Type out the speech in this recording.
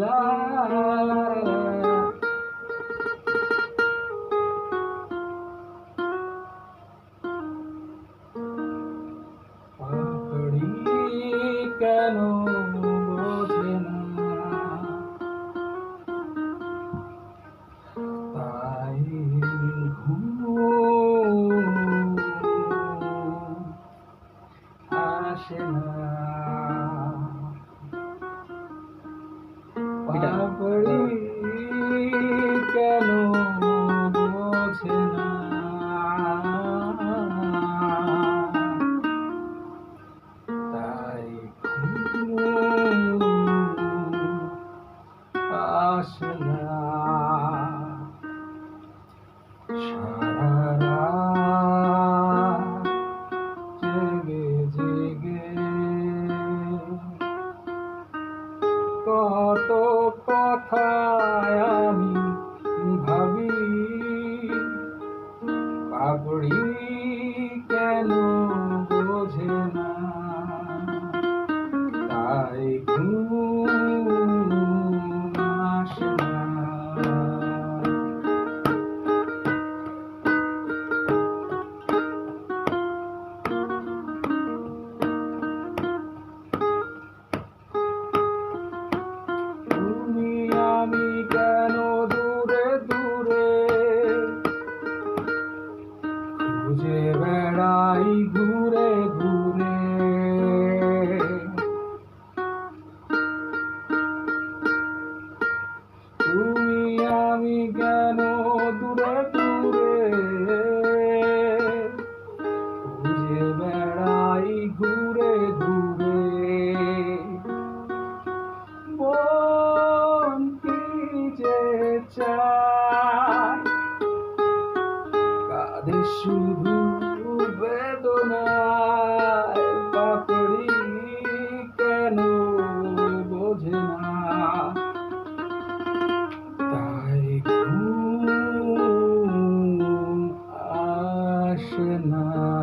la la la আসে না ওইটা। কত কথা আমি ভাবি পাগড়ি কেন বোঝে না? তাই ঘুম বেড়াই ঘুরে ঘুরে। তুমি আমি কেন দূরে দূরে? যে বেড়াই ঘুরে ঘুরে। মন যে চায়? শুধু বেদনায় পাপড়ি কেন বোঝে না? তাই ঘুম আসে না।